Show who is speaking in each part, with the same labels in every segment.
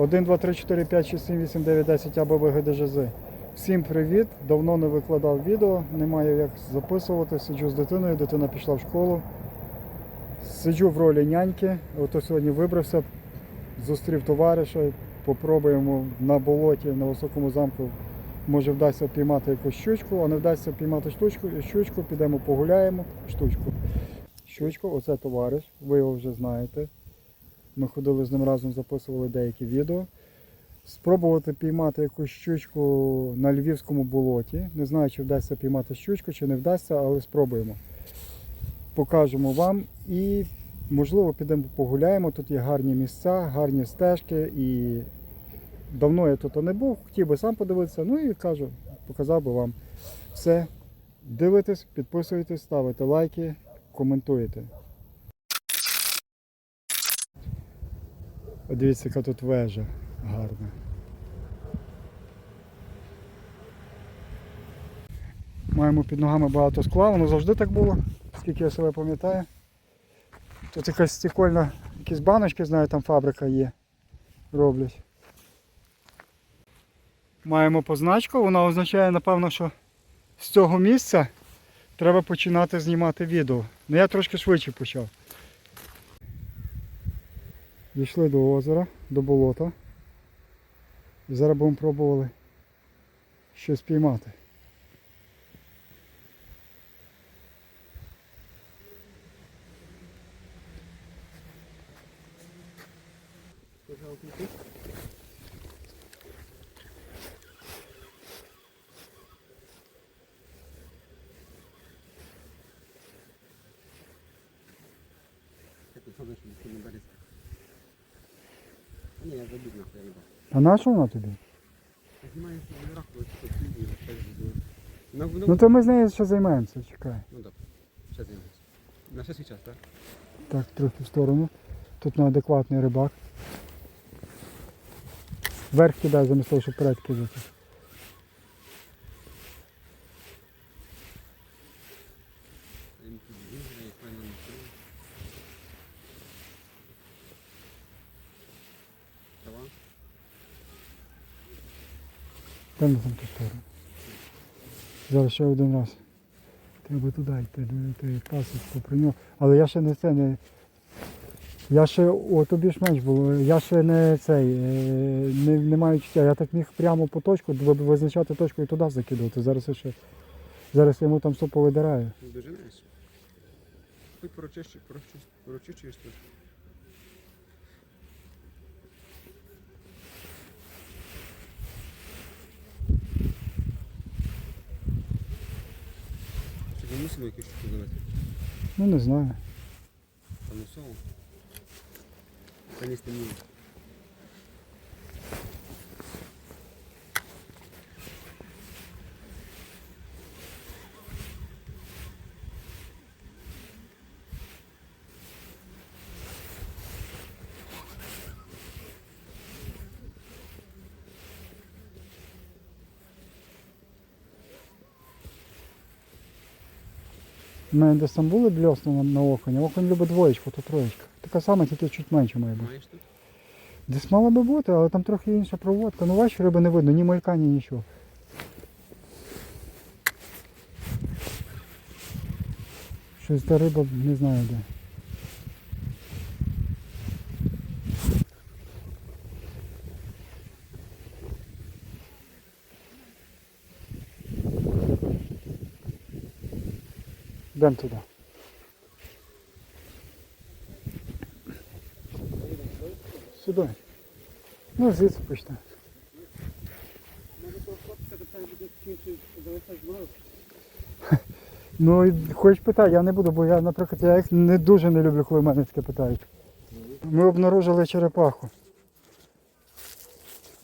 Speaker 1: 1, 2, 3, 4, 5, 6, 7, 8, 9, 10 або ВГДЖЗ. Всім привіт! Давно не викладав відео, немає як записувати. Сиджу з дитиною, дитина пішла в школу. Сиджу в ролі няньки. Ото сьогодні вибрався, зустрів товариша, попробуємо на болоті, на високому замку. Може вдасться піймати якусь щучку, а не вдасться піймати штучку, щучку, підемо погуляємо. Штучку. Щучку, оце товариш, ви його вже знаєте. Ми ходили з ним разом, записували деякі відео. Спробувати піймати якусь щучку на львівському болоті. Не знаю, чи вдасться піймати щучку, чи не вдасться, але спробуємо. Покажемо вам і, можливо, підемо погуляємо. Тут є гарні місця, гарні стежки. І давно я тут не був, хотів би сам подивитися. Ну і кажу, показав би вам все. Дивитесь, підписуйтесь, ставите лайки, коментуєте. Дивіться, яка тут вежа гарна. Маємо під ногами багато скла, воно завжди так було, скільки я себе пам'ятаю. Тут якась стікольна, якісь баночки, знаю, там фабрика є. Роблять. Маємо позначку, вона означає, напевно, що з цього місця треба починати знімати відео. Ну я трошки швидше почав. Дійшли до озера, до болота. І зараз будемо пробували щось піймати.
Speaker 2: Як ти зробиш, що не береться? Ні, я забув на я не бачу.
Speaker 1: А на що вона тобі?
Speaker 2: Знімаю на так. На.
Speaker 1: Ну то ми з нею ще займаємося, чекай.
Speaker 2: Ну добре. Ще займемося. На ще свій час, так?
Speaker 1: Так, трохи в сторону. Тут неадекватний рибак. Вверх кидай замість того, щоб вперед кидати.
Speaker 2: Він тут як мене не чує. Трава.
Speaker 1: Там там ту. Зараз ще один раз. Треба туди йти, дивити пасочку про нього. Але я ще не це не. Я ще, о, тобі ж менш було, я ще не цей, е, не, не маю чуття. Я так міг прямо по точку, визначати точку і туди закидувати. Зараз я ще. Зараз я йому там все повидираю.
Speaker 2: Не доженеш. Хоч порочиш, порочиш, порочиш тут. Чи ми мусимо якусь штуку зробити?
Speaker 1: Ну не знаю.
Speaker 2: Та Конечно, ні.
Speaker 1: У мене десь там були бльосна на, на окунь, а любить двоєчку, то троєчка. Така сама, тільки чуть менше має бути.
Speaker 2: Маєш тут?
Speaker 1: Десь мала би бути, але там трохи інша проводка. Ну ваші риби не видно, ні малька, ні нічого. Щось та риба не знаю де. Йдемо туди. Сюди. Ну, звідси почне. Ну, і хоч питай, я не буду, бо я, наприклад, я їх не дуже не люблю, коли мене таке питають. Ми обнаружили черепаху.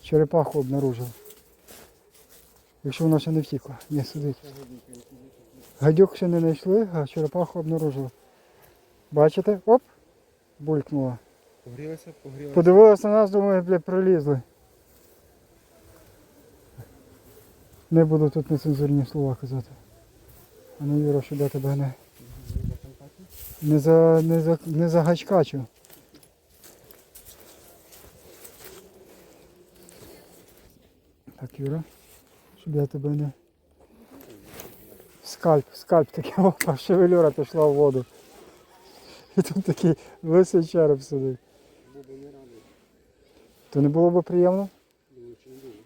Speaker 1: Черепаху обнаружили. Якщо вона ще не втікла. Ні, сидить. Гадюк ще не знайшли, а черепаху обнаружили. Бачите? Оп! Булькнула.
Speaker 2: Погрілася, погрілася.
Speaker 1: Подивилися на нас, думаю, бля, пролізли. Не буду тут нецензурні слова казати. А ну Юра, я тебе не, не, за, не, за, не загачкачу. Так, Юра, щоб я тебе не. Скальп, скальп такий, опа, шевелюра пішла в воду. І тут такий лисий череп сидить.
Speaker 2: Був не радий.
Speaker 1: То не було б приємно?
Speaker 2: Думаю, чи не дуже.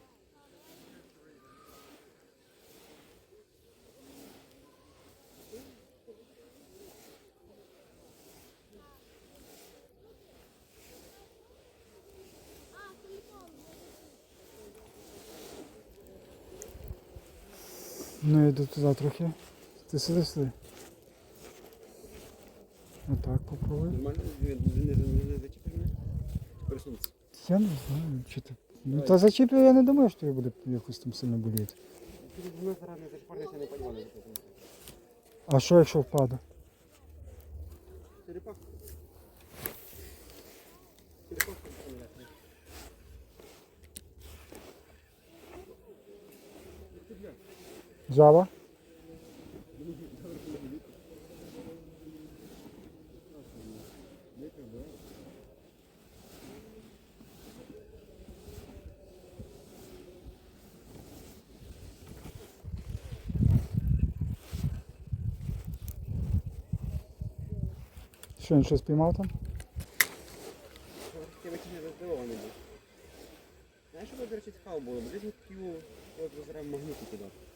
Speaker 1: Ну йду туди трохи. Ти сиди сиди. Отак попробуй.
Speaker 2: Нормально? Не, зачепив мене? Пересунутися.
Speaker 1: Я не знаю, чи ти. Ну та зачіплю, я не думаю, що тобі буде якось там сильно боліти.
Speaker 2: Зараз не не.
Speaker 1: А що якщо впаде?
Speaker 2: Черепах. Черепах. там
Speaker 1: Жаба? Що, він щось піймав там?
Speaker 2: Я не здивований був. Знаєш, що до речі, цікаво було? Бо десь ми хотів от розрав магніти кидати.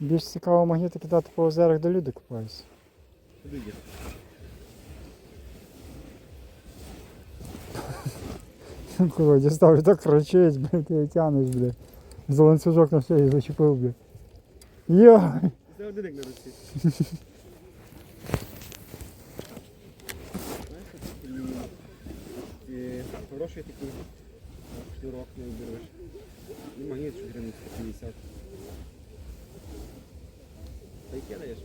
Speaker 1: Більш цікаво магніти кидати по озерах, де люди купаються. Коли дістав і так кричить, блядь, ти тянеш, блядь. За ланцюжок на шиї зачепив, блядь. Йой!
Speaker 2: Це один на руці. Хороший такий шнурок не вибереш. І магніт, що гривень 150. Й кидаєш.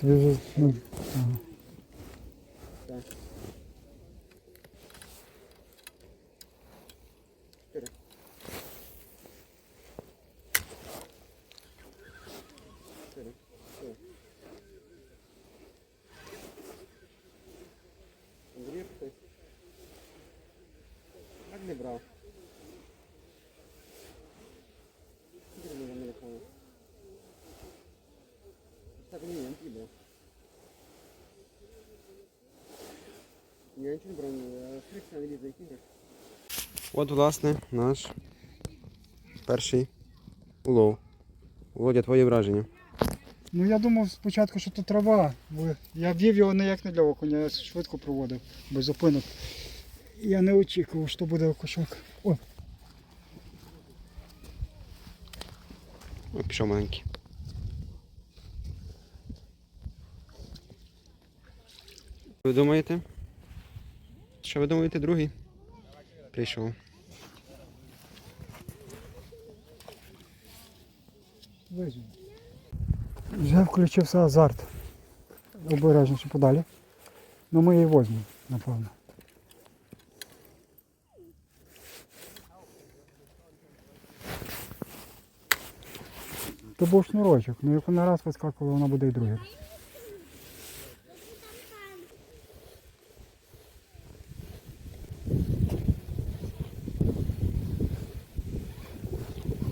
Speaker 1: Тобі вже, ну, ага.
Speaker 2: Так. Чотири. Чотири. Все. Андрій, хтось. Так не брав. Скільки ми не рахували? Так, ні, Андрій брав. Я нічого не брав, фрикція не лізе, які гроші. От, власне, наш перший улов. Володя, твої враження.
Speaker 1: Ну я думав спочатку, що то трава, бо я вів його не як не для окуня, я швидко проводив, без зупинок. Я не очікував, що буде окушок. О,
Speaker 2: От пішов маленький. Ви думаєте? Що ви думаєте, другий? Прийшов.
Speaker 1: Вже включився азарт. Обережніше подалі. Ну ми її возьмемо, напевно. То був шнурочок, ну як вона раз вискакувала, вона буде і другий.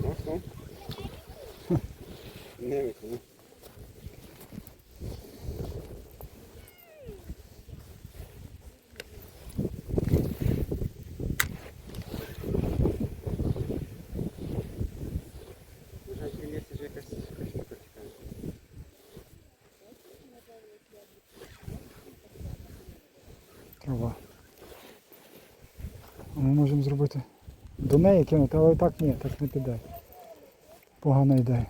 Speaker 2: Ось, Не виконав. Вже місце ж якась якась штука чекає.
Speaker 1: Трава. А ми можемо зробити до неї кинути, але так ні, так не піде. Погана ідея.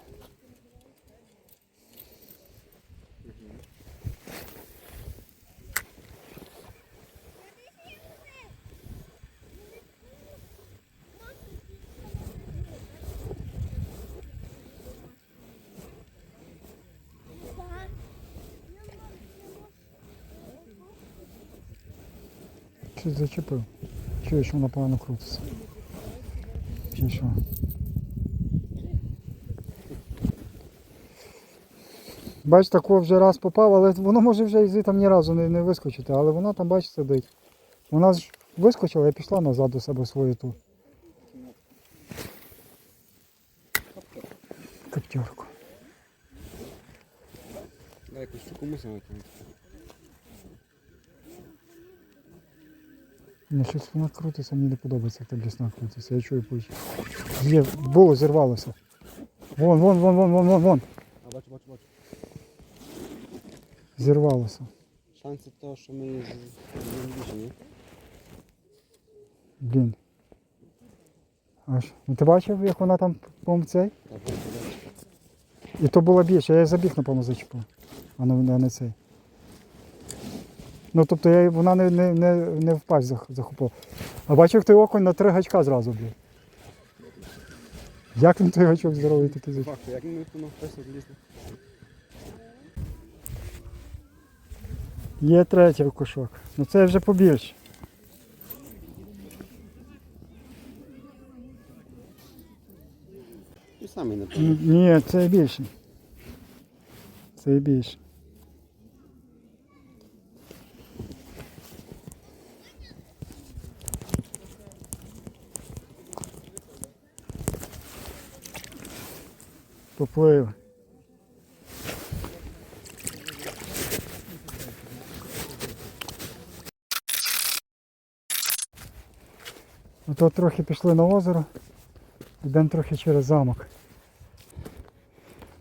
Speaker 1: Щось зачепив. Чую, що вона погано крутиться. Що? Бач, такого вже раз попав, але воно може вже і там ні разу не, не вискочити, але вона там, бач, сидить. Вона ж вискочила і пішла назад до себе свою ту. Коптерку.
Speaker 2: Дай якусь штуку мусимо витягнути.
Speaker 1: Ні, щось вона крутиться, мені не подобається, як та блісна крутиться. Я чую пусть. Є, було, зірвалося. Вон, вон, вон, вон, вон, вон, вон.
Speaker 2: А бачу, бачу, бачу.
Speaker 1: Зірвалося.
Speaker 2: Шанси того, що ми її ні?
Speaker 1: Блін. Аж. Ну, ти бачив, як вона там по цей?
Speaker 2: Так, бачу, бачу.
Speaker 1: І то було більше, я забіг, напевно, зачепив, а не, а не цей. Ну тобто я, вона не, не, не, не в пасть захопила. А бачив, як той окунь на три гачка зразу, блін. Як він той гачок здоровий такий?
Speaker 2: Факт, як ми тут просто злізли?
Speaker 1: Є третій окушок. Ну це вже побільше.
Speaker 2: І самий не
Speaker 1: Н- Ні, це більше. Це більше. Поплив. Ото трохи пішли на озеро, йдемо трохи через замок.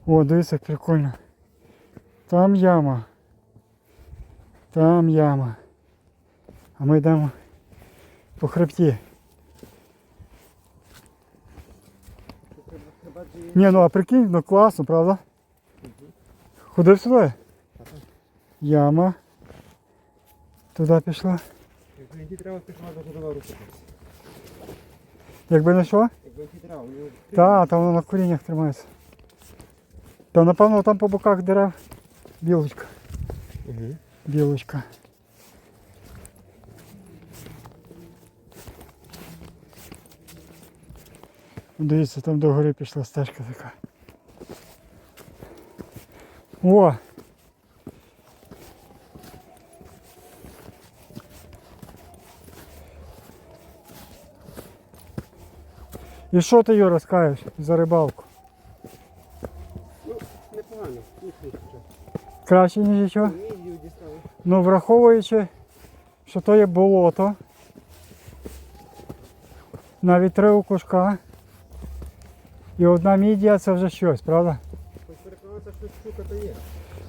Speaker 1: О, дивись, як прикольно. Там яма. Там яма. А ми йдемо по хребті. Ні, ну а прикинь, ну класно, правда? Ходив сюди? Яма. Туди пішла.
Speaker 2: Якби не треба, ти можна задавав руку.
Speaker 1: Якби не що?
Speaker 2: Якби не треба.
Speaker 1: Так, там воно на коріннях тримається. Та напевно там по боках дерев білочка.
Speaker 2: Угу.
Speaker 1: Білочка. Дивіться, там до гори пішла стежка така. О! І що ти Юра скажеш за рибалку?
Speaker 2: Ну, непогано. Ніхто.
Speaker 1: Краще, ніж нічого? Ну, враховуючи, що то є болото, навіть три окушка і одна мідія це вже щось, правда?
Speaker 2: Хоч переконатися, що щука то є.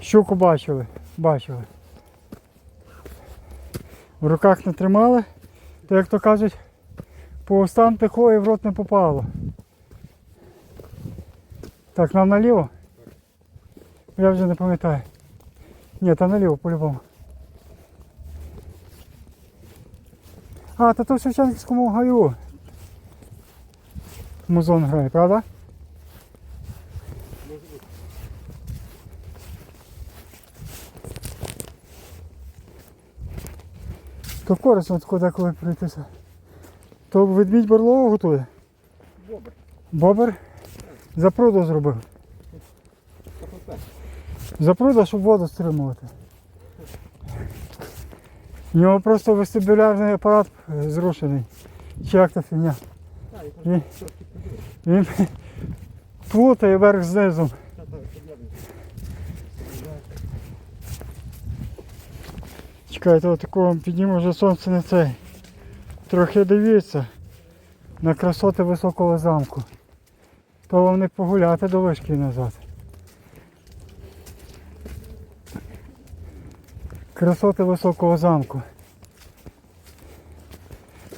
Speaker 1: Щуку бачили, бачили. В руках не тримали, то як то кажуть, по устам текло і в рот не попало. Так, нам наліво? Я вже не пам'ятаю. Ні, там наліво по-любому. А, та то в Шевченківському гаю. Музон грає, правда? То корисно куди коли пройтися. То ведмідь барлогу готує.
Speaker 2: Бобр.
Speaker 1: Бобер запруду зробив. Запруда, щоб воду стримувати. У нього просто вестибулярний апарат е, зрушений. Чи як та фігня.
Speaker 2: І.
Speaker 1: Він плутає верх з низом.
Speaker 2: Та, та, подібне.
Speaker 1: Чекайте, отакого підніму вже сонце не цей. Трохи дивіться на красоти високого замку. То вам не погуляти до вишки назад. Красоти високого замку.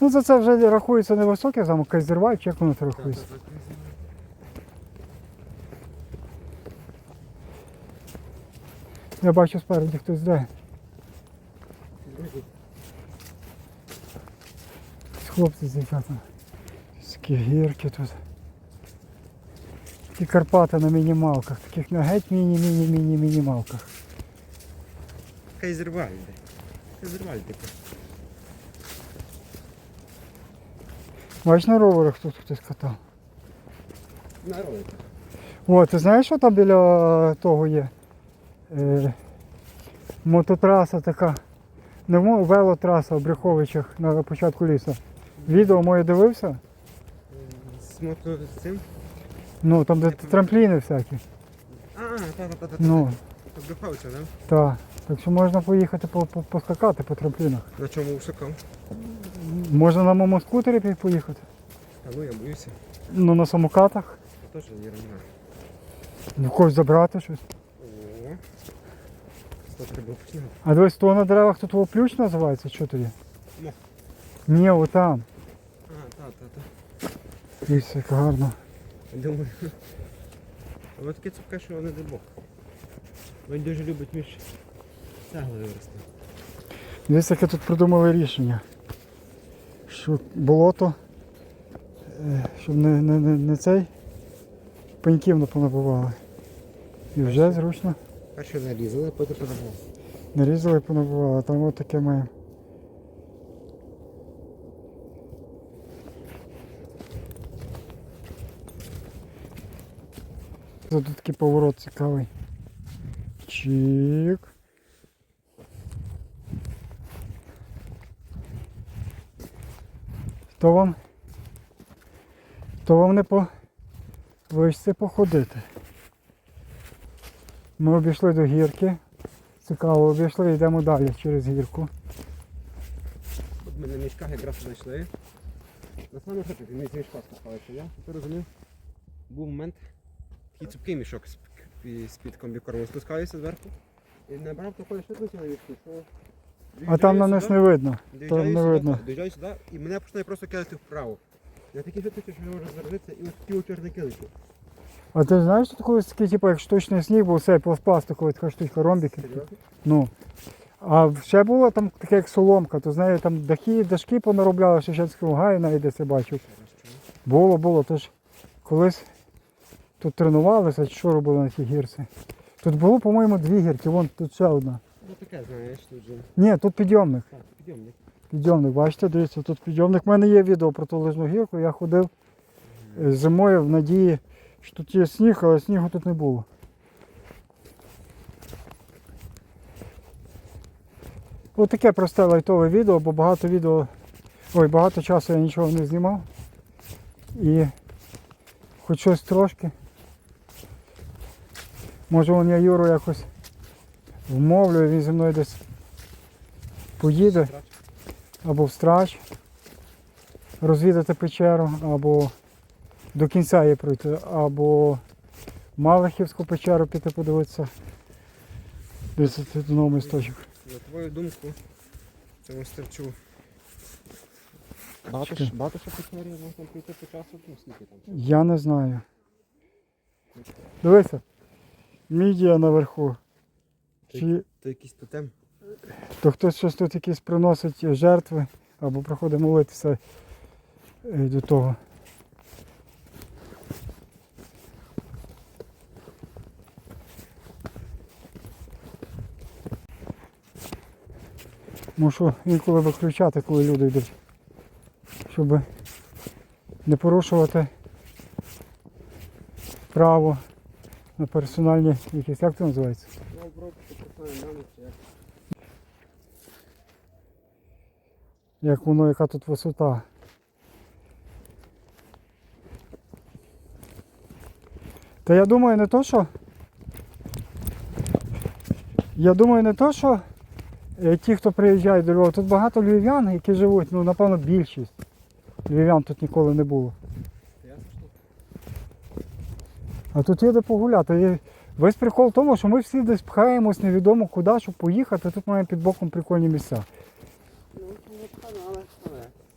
Speaker 1: Ну за це вже рахується не високий замок, а зірвай, як воно рахується. Я бачу спереді хтось йде. Хлопці з дівчатами. Такі гірки тут. Такі Карпати на мінімалках, таких на геть міні-міні-міні-мінімалках.
Speaker 2: Хай зірвальде. Хай.
Speaker 1: Бач на роверах тут хтось катав.
Speaker 2: На ролик.
Speaker 1: О, ти знаєш, що там біля того є? Е, мототраса така. Не велотраса в Брюховичах на початку лісу. Відео моє дивився?
Speaker 2: З мото з цим?
Speaker 1: Ну, там де трампліни всякі.
Speaker 2: А, та-та-та-та.
Speaker 1: Ну,
Speaker 2: Обрухався, да?
Speaker 1: так. Так що можна поїхати по, по, поскакати по трамплінах.
Speaker 2: На чому високав?
Speaker 1: Можна на моєму скутері пі- поїхати.
Speaker 2: Та ну я боюся.
Speaker 1: Ну на самокатах.
Speaker 2: Теж не рівна.
Speaker 1: Ну, когось забрати щось.
Speaker 2: О. Що треба починати?
Speaker 1: А дивись, то на деревах тут во плющ називається, що тоді?
Speaker 2: Ну.
Speaker 1: Ні, отам.
Speaker 2: А, та-та-та.
Speaker 1: Як гарно.
Speaker 2: Думаю. Але таке цупке, що не дай Бог. Він дуже любить між цеглою рости.
Speaker 1: Дивись, яке тут придумали рішення. Що болото, е, щоб не, не, не, не цей пеньків не понабивали. І вже зручно
Speaker 2: Перше нарізали, потім позабув.
Speaker 1: нарізали і понабивали. Там от таке маємо. Тут такий поворот цікавий. Чик. То вам, то вам не по вишці походити. Ми обійшли до гірки. Цікаво, обійшли, йдемо далі через гірку.
Speaker 2: От ми на мішках якраз знайшли. На з мішка спускалися, я ти розумів? Був момент, такий цупкий мішок з-під комбікорму спускаюся зверху. І набрав такої швидкості на мішку, що...
Speaker 1: А там на нас не видно. Там не видно.
Speaker 2: Доїжджаю сюди і мене починає просто кидати вправо. Я такий швидкості, що не можу заразитися і ось ті чорники летять.
Speaker 1: А ти знаєш, що колись такий, типу, як штучний сніг був цей пластиковий, така штучка, ромбики. Ну. А ще було там таке як соломка, то знає, там дахи, дашки понаробляли в Шевченському гаї, навіть десь я бачив. Було, було, тож колись тут тренувалися, що робили на тій гірці. Тут було, по-моєму, дві гірки, вон тут ще одна.
Speaker 2: Ну таке, знаєш, тут же.
Speaker 1: Ні, тут підйомник.
Speaker 2: Так, підйомник.
Speaker 1: Підйомник, бачите, дивіться, тут підйомник. У мене є відео про ту лижну гірку. Я ходив е, зимою в надії, що тут є сніг, але снігу тут не було. Ось таке просте лайтове відео, бо багато відео. Ой, багато часу я нічого не знімав. І хоч щось трошки. Може вон я Юру якось вмовлю, він зі мною десь поїде або в страч, розвідати печеру, або до кінця її пройти, або Малахівську печеру піти подивитися. Десь тут знову місточок.
Speaker 2: На твою думку, цьому стерчу. Багато, що печері можна прийти по часу, ну скільки там.
Speaker 1: Я не знаю. Дивися. Мідія наверху. Чи
Speaker 2: То якийсь тотем.
Speaker 1: то хтось щось тут якісь приносить жертви або приходить молитися е, до того. Мушу інколи виключати, коли люди йдуть, щоб не порушувати право на персональні якісь, як це називається?
Speaker 2: Як
Speaker 1: воно, яка тут висота. Та я думаю не то, що. Я думаю не то, що е, ті, хто приїжджають до Львова, тут багато львів'ян, які живуть, ну напевно більшість. Львів'ян тут ніколи не було.
Speaker 2: Та ясно, що
Speaker 1: А тут є де погуляти. І весь прикол в тому, що ми всі десь пхаємось невідомо куди, щоб поїхати. Тут маємо під боком прикольні місця.
Speaker 2: Ну, але,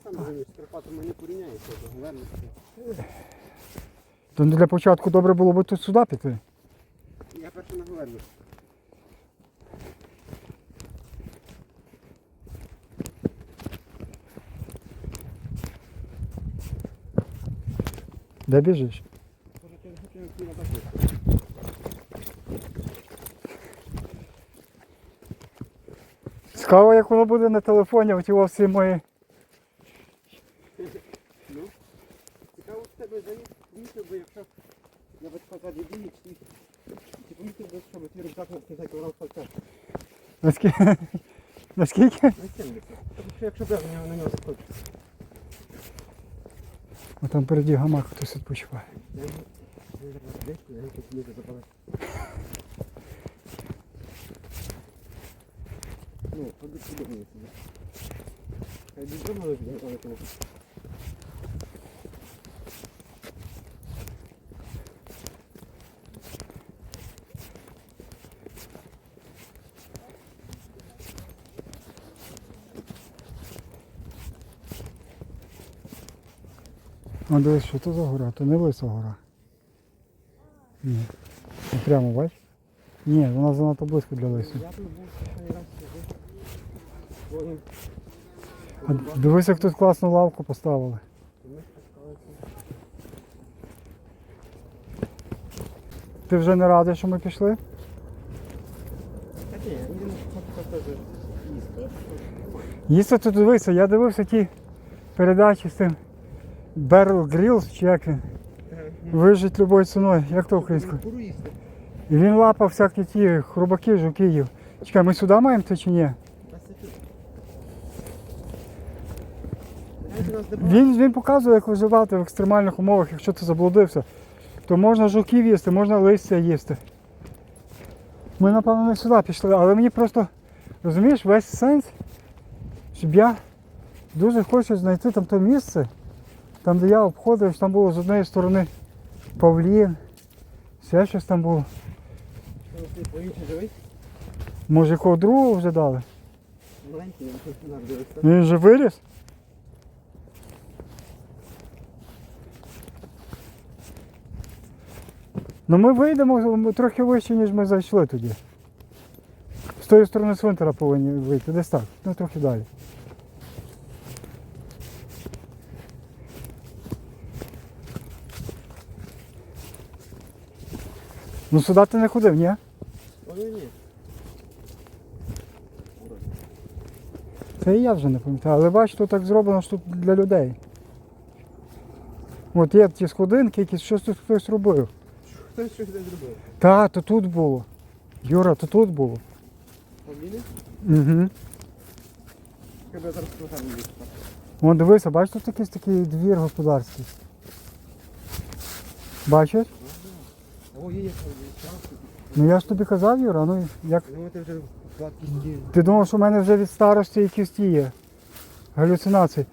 Speaker 2: сам з Карпатами не порівняєшся, то Говерницьке.
Speaker 1: То для початку добре було б тут сюди піти.
Speaker 2: Я перший на Говерницьке.
Speaker 1: Де біжиш?
Speaker 2: Може, через це я хотів на таку.
Speaker 1: Цікаво, як воно буде на телефоні, оті во всі мої.
Speaker 2: Ну, цікаво в тебе замість, бо якщо я би сказав, чи Типу, мені треба, щоб твій рюкзак на кінця кілограм пальця.
Speaker 1: Наскільки? Наскільки?
Speaker 2: На 70. Тобто, якщо б я на нього, заходжу.
Speaker 1: О, там переді гамак хтось відпочиває.
Speaker 2: Я його- я його зараз десь, я його тут ниже забрав. Ну, ходи сюди мені сюди. Хай без дома я тому.
Speaker 1: А дивись, що це за гора? То не лиса гора. Ні. Прямо, бач? Ні, вона занадто близько для лису.
Speaker 2: Я тут був останній раз
Speaker 1: А дивись, як тут класну лавку поставили. Ти вже не радий, що ми пішли?
Speaker 2: Їсти.
Speaker 1: Тут дивися, я дивився ті передачі з тим Barrel Grills, чи як він. Вижить любою ціною, як то українською. І він лапав всякі ті хрубаки, жуки їв. Чекай, ми сюди маємо йти чи ні?
Speaker 2: Та це тут. Нас де
Speaker 1: Він, він показує, як виживати в екстремальних умовах, якщо ти заблудився. То можна жуків їсти, можна листя їсти. Ми, напевно, не сюди пішли, але мені просто, розумієш, весь сенс, щоб я дуже хочу знайти там те місце, там, де я обходив, там було з однієї сторони павлін, ще щось там було. Може, якого другого вже дали?
Speaker 2: Маленький. Він
Speaker 1: вже виріс? Ну ми вийдемо трохи вище, ніж ми зайшли тоді. З тої сторони цвинтара повинні вийти, десь так, ну трохи далі. Ну сюди ти не ходив, ні,
Speaker 2: ні.
Speaker 1: Це і я вже не пам'ятаю, але бач, тут так зроблено, що тут для людей. От є ті сходинки, якісь щось тут хтось робив.
Speaker 2: Хтось щось десь зробив.
Speaker 1: Та, то тут було. Юра, то тут було.
Speaker 2: Павліни?
Speaker 1: Угу.
Speaker 2: Я зараз їсти.
Speaker 1: Вон дивися, бачиш, тут якийсь такий двір господарський. Бачиш?
Speaker 2: О, є, є.
Speaker 1: Ну я ж тобі казав, Юра, ну як.
Speaker 2: Ну, ти вже сладкий стіл.
Speaker 1: Ти думав, що в мене вже від старості якісь ті є. Галюцинації.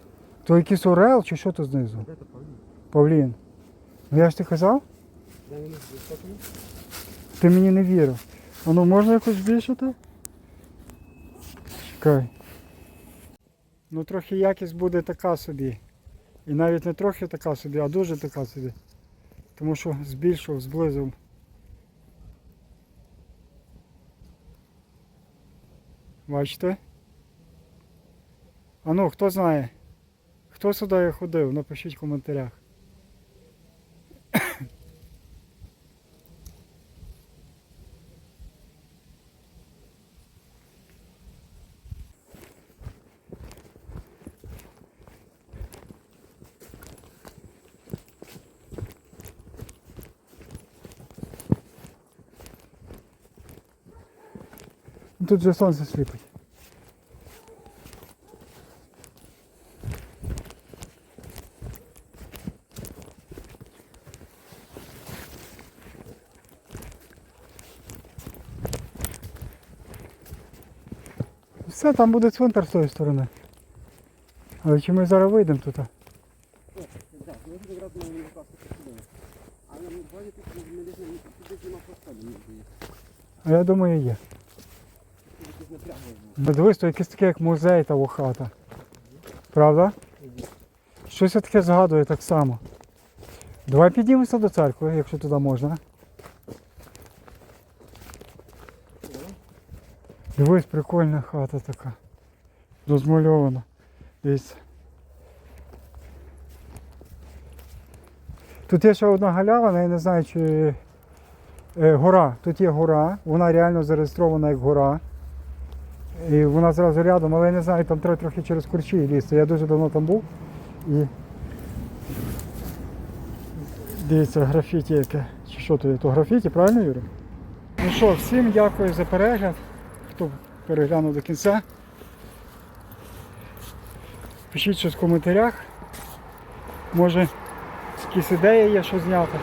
Speaker 1: То якийсь орел чи що тут знизу?
Speaker 2: Павлін?
Speaker 1: Павлін. Ну я ж ти казав? Ти мені не вірив. А ну можна якось збільшити? Чекай. Ну трохи якість буде така собі. І навіть не трохи така собі, а дуже така собі. Тому що збільшив, зблизив. Бачите? А ну, хто знає? Хто сюди ходив? Напишіть в коментарях. Тут же сонце сліпить. Все, там буде цвинтар з тої сторони. Але чи ми зараз вийдемо тут?
Speaker 2: Так, ми тут якраз на Лукаску посидимо. А на базі тут ми десь не туди нема поставили, мені здається.
Speaker 1: А я думаю є. Дивись, то якийсь такий як музей та хата. Правда? Щось я таке згадує так само. Давай підіймемося до церкви, якщо туди можна. Дивись, прикольна хата така. Розмальована. Дивіться. Тут є ще одна галявина, я не знаю, чи е, гора. Тут є гора, вона реально зареєстрована як гора. І вона зразу рядом, але я не знаю, там треба трохи через курчі лізти. Я дуже давно там був. І дивіться, графіті яке. Чи що є? То графіті, правильно, Юра? Ну що, всім дякую за перегляд, хто переглянув до кінця. Пишіть щось в коментарях. Може якісь ідеї є, що зняти.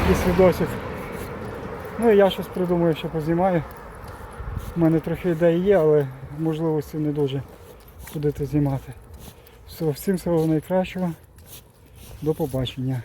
Speaker 1: Якийсь відосик. Ну і я щось придумаю, що познімаю. У мене трохи ідей є, але можливості не дуже ходити знімати. Все, всім всього найкращого. До побачення.